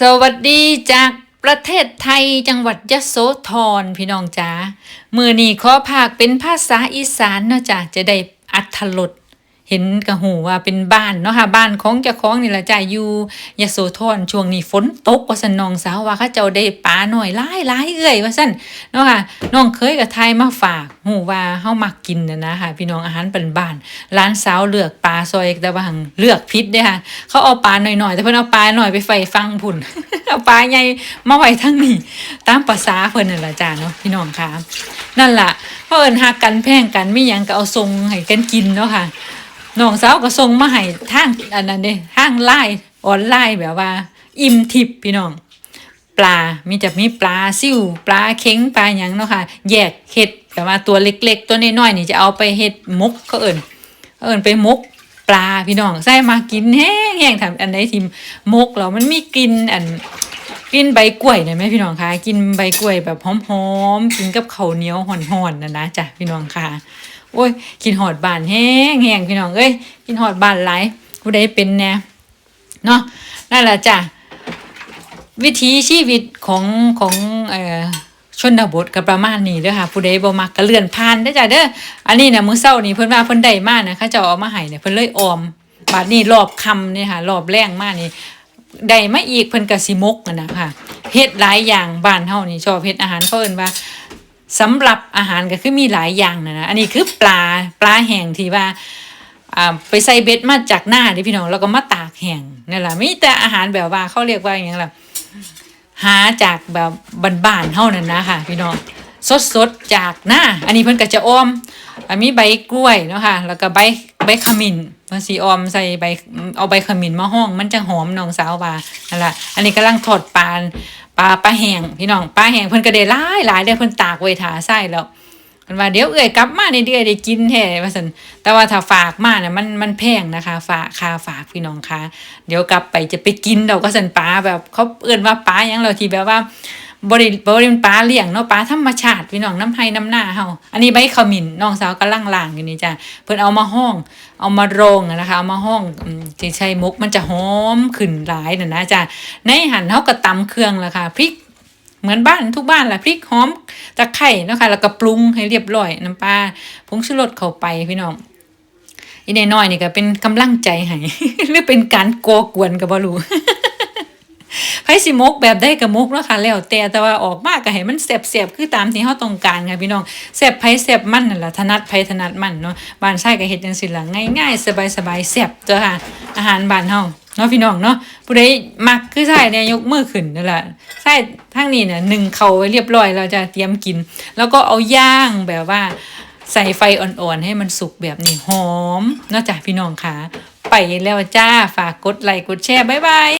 สวัสดีจากประเทศไทยจังหวัดยะโสธรพี่น้องจ๋ามือนี้ขอภาคเป็นภาษาอีสานเนาะจ้ะจะได้อัธรส เห็นกระหูว่าเป็นบ้านเนาะค่ะบ้านของเจ้าของนี่แหละจ้ะอยู่ยโสธรช่วงนี้ฝนตกว่าสันน้องสาวว่าเขาเจ้าได้ปลาหน่อยหลายหลายเอื้อยว่าสันเนาะค่ะน้องเคยกับไทยมาฝากหูว่าเฮามักกินนะนะค่ะพี่น้องอาหารเป็นบ้านร้านสาวเลือกปลาซอยแต่ว่าหังเลือกพิษเด้อค่ะเขาเอาปลาหน่อยๆแต่เพิ่นเอาปลาหน่อยไปไฟฟังพุ่นเอาปลาใหญ่มาไว้ทั้งนี้ตามภาษาเพิ่นนั่นล่ะจ้าเนาะพี่น้องค่ะนั่นล่ะเพราะเอิ้นฮักกันแพ่งกันมีหยังก็เอาส่งให้กันกินเนาะค่ะ น้องสาวก็ส่งมาให้ทางอันนั้นเด้ทางไลน์ออนไลน์แบบว่า อิ่มทิพย์พี่น้อง ปลา มีจะมีปลาซิ่วปลาเค็งปลาหยังเนาะค่ะ แยกเห็ดแบบว่าตัวเล็กๆ ตัวน้อยๆนี่จะเอาไปเห็ดมกเขาเอิ่นเขาเอิ่นไปมกปลาพี่น้องใส่มากินแห้งแห้งทำอันใดทิมมกแล้วมันมีกลิ่นอัน กินใบกล้วยเนี่ยไหมพี่น้องคะกินใบกล้วยแบบหอมๆกินกับข้าวเหนียวห่อนๆนะนะจ้ะพี่น้องค่ะโอ้ยกินหอดบานแห้งแห้งพี่น้องเอ้ยกินหอดบานหลายผู้ใดเป็นแน่เนาะนั่นแหละจ้ะวิถีชีวิตของของเอ่อชนบทก็ประมาณนี้เด้อค่ะผู้ใดบ่มักก็เลื่อนผ่านเด้จ้ะเด้ออันนี้น่ะมื้อเช้านี่เพิ่นว่าเพิ่นได้มานะเขาจ้าเอามาให้เนี่ยเพิ่นเลยออมบาดนี้รอบค่ำนี่ค่ะรอบแรงมากนี่ ได้มาอีกเพิ่นก็สิมกนั่นน่ะค่ะเฮ็ดหลายอย่างบ้านเฮานี่ชอบเฮ็ดอาหารเขาเอิ้นว่าสำหรับอาหารก็คือมีหลายอย่างนะนะอันนี้คือปลาปลาแห้งที่ว่าอ่าไปใส่เบ็ดมาจากหน้าดิพี่น้องแล้วก็มาตากแห้งนี่แหละมีแต่อาหารแบบว่าเขาเรียกว่าอย่างไรล่ะหาจากแบบบ้านๆเท่านั้นนะค่ะ พี่น้องสดๆจากหน้า อันนี้เพิ่นก็จะอ้อมอะมีใบกล้วยเนาะค่ะแล้วก็ใบ ใบขมิ้นเพิ่นสิอ้อมใส่ใบเอาใบขมิ้นมาห้อง มันจะหอมน้องสาวว่านั่นล่ะอันนี้กำลังทอดปลาปลาปลาแห้งพี่น้องปลาแห้งเพิ่นก็ได้หลายหลายเด้เพิ่นตากไว้ถาใส่แล้วมันว่าเดี๋ยวเอื่อยกลับมาในเดือยได้กินแท้ว่าซั่นแต่ว่าถ้าฝากมาเนี่ยมันมันแพงนะคะฝากค่าฝากพี่น้องคะเดี๋ยวกลับไปจะไปกินเราก็สั่นปลาแบบเขาเอื่นว่าปลาหยังเราที่แบบว่า บริบริเป็นปลาเลี้ยงเนาะปลาธรรมชาติพี่น้องน้ำไห้น้ำหน้าเฮาอันนี้ใบขมิ้นน้องสาวก็ล่างๆอยู่นี่จ้ะเพิ่นเอามาห้อง เอามาโรงนะคะเอามาห้องอืมที่ใช้มุกมันจะหอมขึ้นหลายน่ะนะจ้ะในหั่นเฮาก็ตำเครื่องละค่ะพริกเหมือนบ้านทุกบ้านแหละพริกหอมตะไคร่นะคะแล้วก็ปรุงให้เรียบร้อยน้ำปลาผงชูรสเข้าไปพี่น้องอีนน้อยนี่ก็เป็นกำลังใจให้หรือเป็นการโกกวนก็บ่รู้ ไผสิมกแบบได้กับมกเนาะค่ะแล้วแต่แต่ว่าออกมากก็ให้มันแซ่บๆคือตามที่เฮาต้องการค่ะพี่น้องแซ่บไผแซ่บมันนั่นล่ะถนัดไผถนัดมันเนาะบ้านชายก็เฮ็ดจังซี่ล่ะง่ายๆ สบายๆแซ่บตัวค่ะอาหารบ้านเฮาเนาะพี่น้องเนาะผู้ใดมักคือใช่เนี่ยยกมือขึ้นนั่นแหละใช่ทางนี้เนี่ยหนึ่งเขาไว้เรียบร้อยเราจะเตรียมกิน แล้วก็เอาย่างแบบว่าใส่ไฟอ่อนๆ ให้มันสุกแบบนี้หอมนอกจากพี่น้องค่ะ ไปแล้วจ้าฝากกดไลค์กดแชร์ บ๊ายบาย